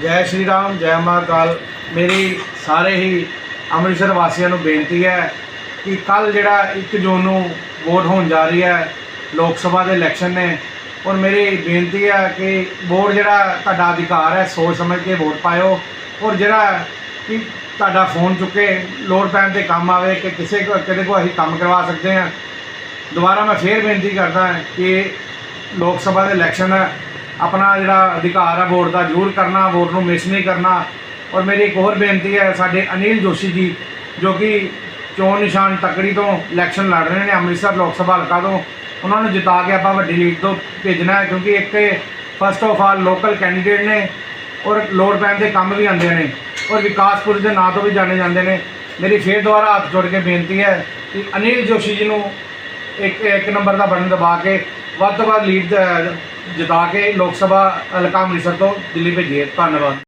ਜੈ ਸ਼੍ਰੀ ਰਾਮ, ਜੈ ਮਹਾਕਾਲ ਮੇਰੀ ਸਾਰੇ ਹੀ ਅੰਮ੍ਰਿਤਸਰ ਵਾਸੀਆਂ ਨੂੰ ਬੇਨਤੀ ਹੈ ਕਿ ਕੱਲ ਜਿਹੜਾ 1 ਜੂਨ ਨੂੰ ਵੋਟ ਹੋਣ ਜਾ ਰਹੀ ਹੈ, ਲੋਕ ਸਭਾ ਦੇ ਇਲੈਕਸ਼ਨ ਨੇ, ਔਰ ਮੇਰੀ ਬੇਨਤੀ ਹੈ ਕਿ ਵੋਟ ਜਿਹੜਾ ਤੁਹਾਡਾ ਅਧਿਕਾਰ ਹੈ, ਸੋਚ ਸਮਝ ਕੇ ਵੋਟ ਪਾਇਓ। ਔਰ ਜਿਹੜਾ ਕਿ ਤੁਹਾਡਾ ਫੋਨ ਚੁੱਕੇ, ਲੋੜ ਪੈਣ ਤੇ ਕੰਮ ਆਵੇ, ਕਿ ਕਿਸੇ ਕੋ, ਕਿਤੇ ਕੋ ਅਸੀਂ ਕੰਮ ਕਰਵਾ ਸਕਦੇ ਹਾਂ। ਦੁਬਾਰਾ ਮੈਂ ਫੇਰ ਬੇਨਤੀ ਕਰਦਾ ਕਿ ਲੋਕ ਸਭਾ ਦੇ ਇਲੈਕਸ਼ਨ ਹੈ ਆਪਣਾ ਜਿਹੜਾ ਅਧਿਕਾਰ ਆ ਵੋਟ ਦਾ, ਜ਼ਰੂਰ ਕਰਨਾ, ਵੋਟ ਨੂੰ ਮਿਸ ਨਹੀਂ ਕਰਨਾ। ਔਰ ਮੇਰੀ ਇੱਕ ਹੋਰ ਬੇਨਤੀ ਹੈ, ਸਾਡੇ ਅਨਿਲ ਜੋਸ਼ੀ ਜੀ, ਜੋ ਕਿ ਚੋਣ ਨਿਸ਼ਾਨ ਤਕੜੀ ਤੋਂ ਇਲੈਕਸ਼ਨ ਲੜ ਰਹੇ ਨੇ, ਅੰਮ੍ਰਿਤਸਰ ਲੋਕ ਸਭਾ ਹਲਕਾ ਤੋਂ, ਉਹਨਾਂ ਨੂੰ ਜਿਤਾ ਕੇ ਆਪਾਂ ਵੱਡੀ ਲੀਡ ਤੋਂ ਭੇਜਣਾ ਹੈ, ਕਿਉਂਕਿ ਇੱਕ first of all local candidate ਨੇ, ਔਰ ਲੋੜ ਪੈਣ ਦੇ ਕੰਮ ਵੀ ਆਉਂਦੇ ਨੇ, ਔਰ ਵਿਕਾਸਪੁਰ ਦੇ ਨਾਂ ਤੋਂ ਵੀ ਜਾਣੇ ਜਾਂਦੇ ਨੇ। ਮੇਰੀ ਫੇਰ ਦੁਬਾਰਾ ਹੱਥ ਜੋੜ ਕੇ ਬੇਨਤੀ ਹੈ ਕਿ ਅਨਿਲ ਜੋਸ਼ੀ ਜੀ ਨੂੰ ਇੱਕ ਇੱਕ ਨੰਬਰ ਦਾ ਬਟਨ ਦਬਾ ਕੇ ਵੱਧ ਤੋਂ ਵੱਧ ਲੀਡ ਜਿਤਾ ਕੇ ਲੋਕ ਸਭਾ ਹਲਕਾ ਅੰਮ੍ਰਿਤਸਰ ਤੋਂ ਦਿੱਲੀ ਭੇਜੀਏ। ਧੰਨਵਾਦ।